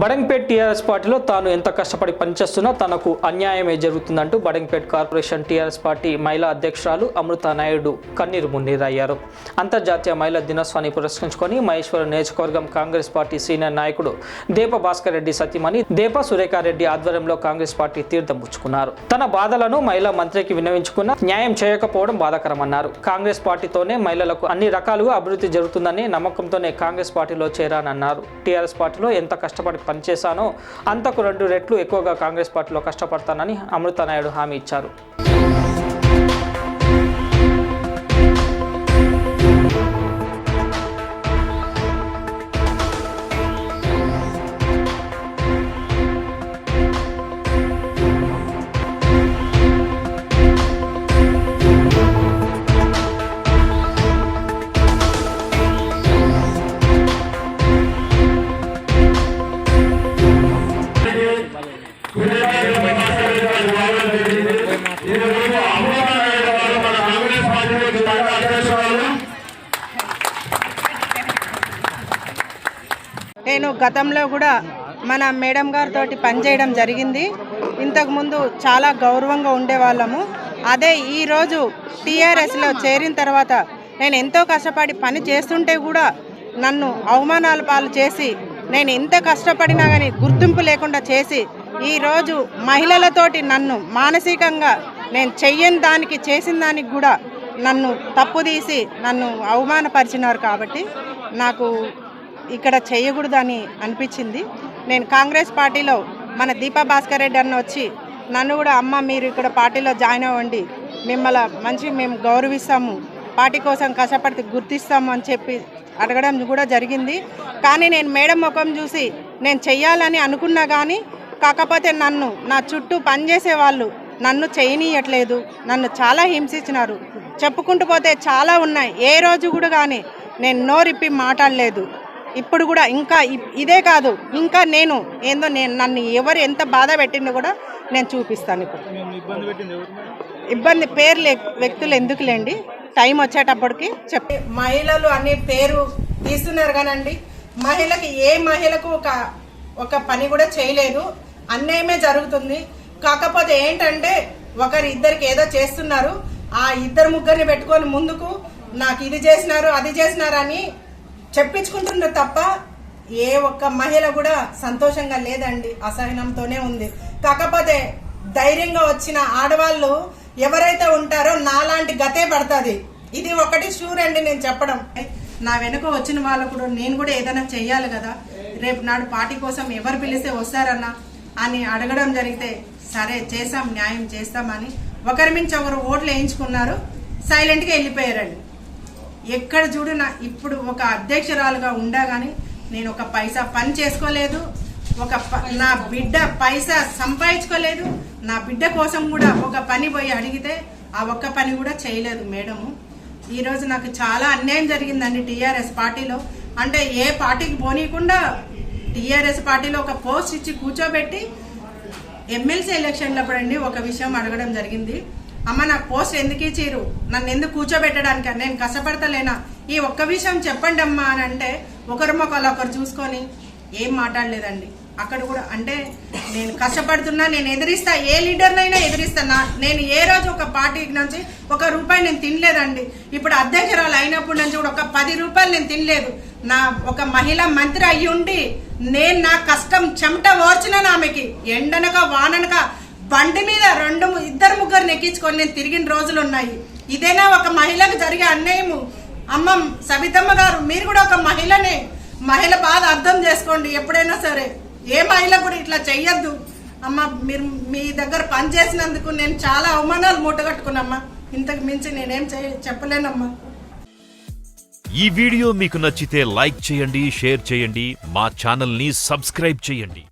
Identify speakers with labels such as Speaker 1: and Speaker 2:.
Speaker 1: Badangpet TRS పార్టీలో తాను ఎంత కష్టపడి పనిచేస్తున్నా తనకు అన్యాయమే జరుగుతుందంటూ బడంగ్పేట్ కార్పొరేషన్ టీఆర్ఎస్ పార్టీ మహిళా అధ్యక్షురాలు అమృత నాయుడు కన్నీరు మున్నీరయ్యారు. అంతర్జాతీయ మహిళా దినోత్సవాన్ని పురస్కరించుకొని మహేశ్వరం నియోజకవర్గం కాంగ్రెస్ పార్టీ సీనియర్ నాయకుడు దేప భాస్కర్ రెడ్డి సతీమణి దేప సురేఖారెడ్డి ఆధ్వర్యంలో కాంగ్రెస్ పార్టీ తీర్థం పుచ్చుకున్నారు. తన బాధలను మహిళా మంత్రికి విన్నవించుకున్న న్యాయం చేయకపోవడం బాధాకరమన్నారు. కాంగ్రెస్ పార్టీతోనే మహిళలకు అన్ని రకాలుగా అభివృద్ధి జరుగుతుందని నమ్మకంతోనే కాంగ్రెస్ పార్టీలో చేరానన్నారు. టీఆర్ఎస్ పార్టీలో ఎంత కష్టపడి పనిచేశానో. అంతకు రెండు రెట్లు ఎక్కువగా కాంగ్రెస్ పార్టీలో కష్టపడతానని అమృత నాయుడు హామీ ఇచ్చారు.
Speaker 2: నేను గతంలో కూడా మన మేడం గారితో పనిచేయడం జరిగింది. ఇంతకుముందు చాలా గౌరవంగా ఉండేవాళ్ళము. అదే ఈరోజు టీఆర్ఎస్లో చేరిన తర్వాత నేను ఎంతో కష్టపడి పని చేస్తుంటే కూడా నన్ను అవమానాల పాలు చేసి నేను ఎంత కష్టపడినా కానీ గుర్తింపు లేకుండా చేసి ఈరోజు మహిళలతోటి నన్ను మానసికంగా నేను చెయ్యని దానికి చేసిన దానికి కూడా నన్ను తప్పు తీసి నన్ను అవమానపరిచినారు కాబట్టి నాకు ఇక్కడ చేయకూడదని అనిపించింది. నేను కాంగ్రెస్ పార్టీలో మన దీపా భాస్కర్ రెడ్డి అన్న వచ్చి నన్ను కూడా అమ్మ మీరు ఇక్కడ పార్టీలో జాయిన్ అవ్వండి. మిమ్మల్ని మంచి మేము గౌరవిస్తాము. పార్టీ కోసం కష్టపడితే గుర్తిస్తాము అని చెప్పి అడగడం కూడా జరిగింది. కానీ నేను మేడం ముఖం చూసి నేను చెయ్యాలని అనుకున్నా కానీ కాకపోతే నన్ను నా చుట్టూ పనిచేసే వాళ్ళు నన్ను చేయనీయట్లేదు. నన్ను చాలా హింసించినారు. చెప్పుకుంటూ పోతే చాలా ఉన్నాయి. ఏ రోజు కూడా కానీ నేను నోరిప్పి మాట్లాడలేదు. ఇప్పుడు కూడా ఇంకా ఇదే కాదు. ఇంకా నేను ఏందో నేను నన్ను ఎవరు ఎంత బాధ పెట్టిందో కూడా నేను చూపిస్తాను ఇప్పుడు. ఇబ్బంది పేరు ఎక్- వ్యక్తులు ఎందుకులేండి? టైం వచ్చేటప్పటికి చెప్పి. మహిళలు అనే పేరు తీస్తున్నారు కానండి. మహిళకి ఏ మహిళకు ఒక ఒక పని కూడా చేయలేదు. అన్యాయమే జరుగుతుంది. కాకపోతే ఏంటంటే ఒకరి ఇద్దరికి ఏదో చేస్తున్నారు. ఆ ఇద్దరు ముగ్గురిని పెట్టుకొని ముందుకు నాకు ఇది చేసినారు అది చేసినారు అని చెప్పించుకుంటున్నారు తప్ప ఏ ఒక్క మహిళ కూడా సంతోషంగా లేదండి అసహనంతోనే ఉంది. కాకపోతే ధైర్యంగా వచ్చిన ఆడవాళ్ళు ఎవరైతే ఉంటారో నాలాంటి గతే పడుతుంది. ఇది ఒకటి షూర్ అండి నేను చెప్పడం. నా వెనుక వచ్చిన వాళ్ళు కూడా నేను కూడా ఏదైనా చెయ్యాలి కదా. రేపు నాడు పార్టీ కోసం ఎవరు పిలిస్తే వస్తారన్నా అని అడగడం జరిగితే సరే చేస్తాం న్యాయం చేస్తామని ఒకరి మించి ఒకరు ఓట్లు వేయించుకున్నారు. సైలెంట్గా వెళ్ళిపోయారండి. ఎక్కడ చూడు నా ఇప్పుడు ఒక అధ్యక్షురాలుగా ఉండగాని నేను ఒక పైసా పని చేసుకోలేదు. ఒక ప- నా బిడ్డ పైసా సంపాదించుకోలేదు. నా బిడ్డ కోసం కూడా ఒక పని పోయి అడిగితే ఆ ఒక్క పని కూడా చేయలేదు మేడము. ఈరోజు నాకు చాలా అన్యాయం జరిగిందండి టీఆర్ఎస్ పార్టీలో. అంటే ఏ పార్టీకి పోనీయకుండా టీఆర్ఎస్ పార్టీలో ఒక పోస్ట్ ఇచ్చి కూర్చోబెట్టి ఎమ్మెల్సీ ఎలక్షన్లప్పుడు అండి ఒక విషయం అడగడం జరిగింది. అమ్మ నాకు పోస్ట్ ఎందుకు ఇచ్చిరు నన్ను ఎందుకు కూర్చోబెట్టడానికి? నేను కష్టపడతలేనా ఈ ఒక్క విషయం చెప్పండి అమ్మా అని అంటే ఒకరి ఒకరు చూసుకొని ఏం మాట్లాడలేదండి. అక్కడ కూడా అంటే నేను కష్టపడుతున్నా నేను ఎదిరిస్తా ఏ లీడర్నైనా ఎదిరిస్తానా నేను ఏ రోజు ఒక పార్టీకి నుంచి ఒక రూపాయి నేను తినలేదండి. ఇప్పుడు అధ్యక్షురాలు అయినప్పటి నుంచి కూడా ఒక పది రూపాయలు నేను తినలేదు. నా ఒక మహిళ మంత్రి అయ్యి ఉండి నేను నా కష్టం చెమట ఓర్చిన ఆమెకి. ఎండనక వాననక బండి మీద రెండు ఇద్దరు ముగ్గురు ఎక్కించుకొని నేను తిరిగిన రోజులు ఉన్నాయి. ఇదేనా ఒక మహిళకు జరిగే అన్యాయము? అమ్మ సబితమ్మ గారు మీరు కూడా ఒక మహిళనే మహిళ బాధ అర్థం చేసుకోండి ఎప్పుడైనా సరే. ఏ మహిళ కూడా ఇట్లా చెయ్యొద్దు. అమ్మ మీరు మీ దగ్గర పని చేసినందుకు నేను చాలా అవమానాలు మూటగట్టుకున్నామ్మా ఇంతకు మించి నేనేం చెప్పలేనమ్మా.
Speaker 3: ఈ వీడియో మీకు నచ్చితే లైక్ చేయండి షేర్ చేయండి మా ఛానల్ని సబ్స్క్రైబ్ చేయండి.